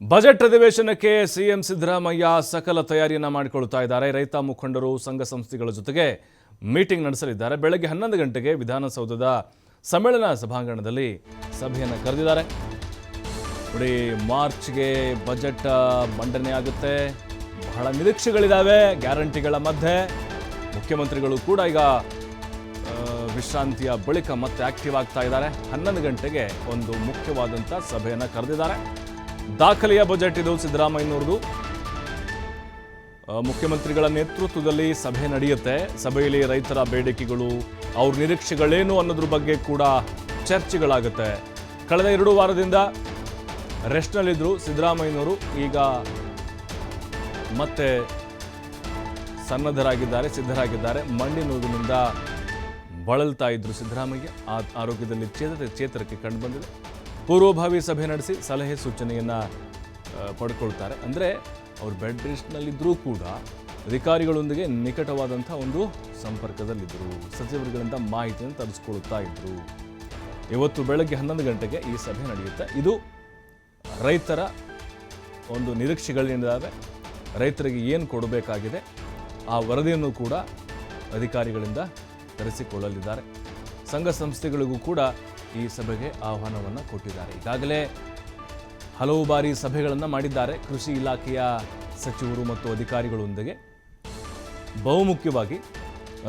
Budget ಅಧಿವೇಶನಕ್ಕೆ CM Siddaramaiah ಸಕಲ ತಯಾರಿಯನ್ನು ಮಾಡಿಕೊಳ್ತಾ ಇದ್ದಾರೆ. ರೈತ ಮುಖಂಡರು, ಸಂಘ ಸಂಸ್ಥೆಗಳ ಜೊತೆಗೆ ಮೀಟಿಂಗ್ ನಡೆಸಲಿದ್ದಾರೆ. ಬೆಳಗ್ಗೆ ಹನ್ನೊಂದು ಗಂಟೆಗೆ ವಿಧಾನಸೌಧದ ಸಮ್ಮೇಳನ ಸಭಾಂಗಣದಲ್ಲಿ ಸಭೆಯನ್ನು ಕರೆದಿದ್ದಾರೆ. ನೋಡಿ, ಮಾರ್ಚ್ಗೆ ಬಜೆಟ್ ಮಂಡನೆ ಆಗುತ್ತೆ. ಬಹಳ ನಿರೀಕ್ಷೆಗಳಿದ್ದಾವೆ ಗ್ಯಾರಂಟಿಗಳ ಮಧ್ಯೆ. ಮುಖ್ಯಮಂತ್ರಿಗಳು ಕೂಡ ಈಗ ವಿಶ್ರಾಂತಿಯ ಬಳಿಕ ಮತ್ತೆ ಆಕ್ಟಿವ್ ಆಗ್ತಾ ಇದ್ದಾರೆ. ಹನ್ನೊಂದು ಗಂಟೆಗೆ ಒಂದು ಮುಖ್ಯವಾದಂಥ ಸಭೆಯನ್ನು ಕರೆದಿದ್ದಾರೆ. ದಾಖಲೆಯ ಬಜೆಟ್ ಇದು, ಸಿದ್ದರಾಮಯ್ಯನವ್ರದ್ದು. ಮುಖ್ಯಮಂತ್ರಿಗಳ ನೇತೃತ್ವದಲ್ಲಿ ಸಭೆ ನಡೆಯುತ್ತೆ. ಸಭೆಯಲ್ಲಿ ರೈತರ ಬೇಡಿಕೆಗಳು, ಅವ್ರ ನಿರೀಕ್ಷೆಗಳೇನು ಅನ್ನೋದ್ರ ಬಗ್ಗೆ ಕೂಡ ಚರ್ಚೆಗಳಾಗುತ್ತೆ. ಕಳೆದ ಎರಡು ವಾರದಿಂದ ರೆಸ್ಟ್ನಲ್ಲಿದ್ದರು ಸಿದ್ದರಾಮಯ್ಯನವರು, ಈಗ ಮತ್ತೆ ಸನ್ನದ್ಧರಾಗಿದ್ದಾರೆ, ಸಿದ್ಧರಾಗಿದ್ದಾರೆ. ಮಂಡಿ ಬಳಲ್ತಾ ಇದ್ರು ಸಿದ್ದರಾಮಯ್ಯ. ಆ ಆರೋಗ್ಯದಲ್ಲಿ ಚೇತ ಚೇತರಿಕೆ ಕಂಡುಬಂದಿದೆ ಪೂರ್ವಭಾವಿ ಸಭೆ ನಡೆಸಿ ಸಲಹೆ ಸೂಚನೆಯನ್ನು ಪಡ್ಕೊಳ್ತಾರೆ. ಅಂದರೆ ಅವರು ಬೆಡ್ ರೆಸ್ಟ್ನಲ್ಲಿದ್ದರೂ ಕೂಡ ಅಧಿಕಾರಿಗಳೊಂದಿಗೆ ನಿಕಟವಾದಂಥ ಒಂದು ಸಂಪರ್ಕದಲ್ಲಿದ್ದರು. ಸಚಿವರುಗಳಿಂದ ಮಾಹಿತಿಯನ್ನು ತರಿಸ್ಕೊಳ್ತಾ ಇದ್ದರು ಇವತ್ತು ಬೆಳಗ್ಗೆ ಹನ್ನೊಂದು ಗಂಟೆಗೆ ಈ ಸಭೆ ನಡೆಯುತ್ತೆ. ಇದು ರೈತರ ಒಂದು ನಿರೀಕ್ಷೆಗಳಿಂದಾವೆ. ರೈತರಿಗೆ ಏನು ಕೊಡಬೇಕಾಗಿದೆ ಆ ವರದಿಯನ್ನು ಕೂಡ ಅಧಿಕಾರಿಗಳಿಂದ ತರಿಸಿಕೊಳ್ಳಲಿದ್ದಾರೆ. ಸಂಘ ಸಂಸ್ಥೆಗಳಿಗೂ ಕೂಡ ಈ ಸಭೆಗೆ ಆಹ್ವಾನವನ್ನು ಕೊಟ್ಟಿದ್ದಾರೆ. ಈಗಾಗಲೇ ಹಲವು ಬಾರಿ ಸಭೆಗಳನ್ನು ಮಾಡಿದ್ದಾರೆ. ಕೃಷಿ ಇಲಾಖೆಯ ಸಚಿವರು ಮತ್ತು ಅಧಿಕಾರಿಗಳೊಂದಿಗೆ. ಬಹುಮುಖ್ಯವಾಗಿ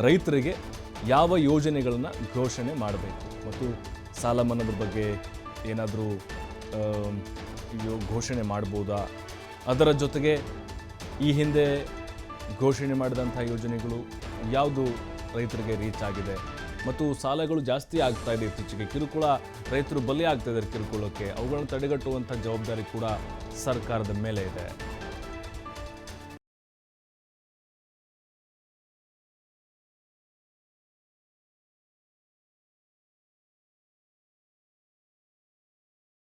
ರೈತರಿಗೆ ಯಾವ ಯೋಜನೆಗಳನ್ನು ಘೋಷಣೆ ಮಾಡಬೇಕು ಮತ್ತು ಸಾಲ ಮನ್ನಾದ ಬಗ್ಗೆ ಏನಾದರೂ ಘೋಷಣೆ ಮಾಡ್ಬೋದಾ? ಅದರ ಜೊತೆಗೆ ಈ ಹಿಂದೆ ಘೋಷಣೆ ಮಾಡಿದಂಥ ಯೋಜನೆಗಳು ಯಾವುದು ರೈತರಿಗೆ ರೀಚ್ ಆಗಿದೆ? ಮತ್ತು ಸಾಲಗಳು ಜಾಸ್ತಿ ಆಗ್ತಾ ಇದೆ ಇತ್ತೀಚೆಗೆ. ಕಿರುಕುಳ ರೈತರು ಬಲಿ ಆಗ್ತಾ ಇದ್ದಾರೆ ಕಿರುಕುಳಕ್ಕೆ. ಅವುಗಳನ್ನು ತಡೆಗಟ್ಟುವಂಥ ಜವಾಬ್ದಾರಿ ಕೂಡ ಸರ್ಕಾರದ ಮೇಲೆ ಇದೆ.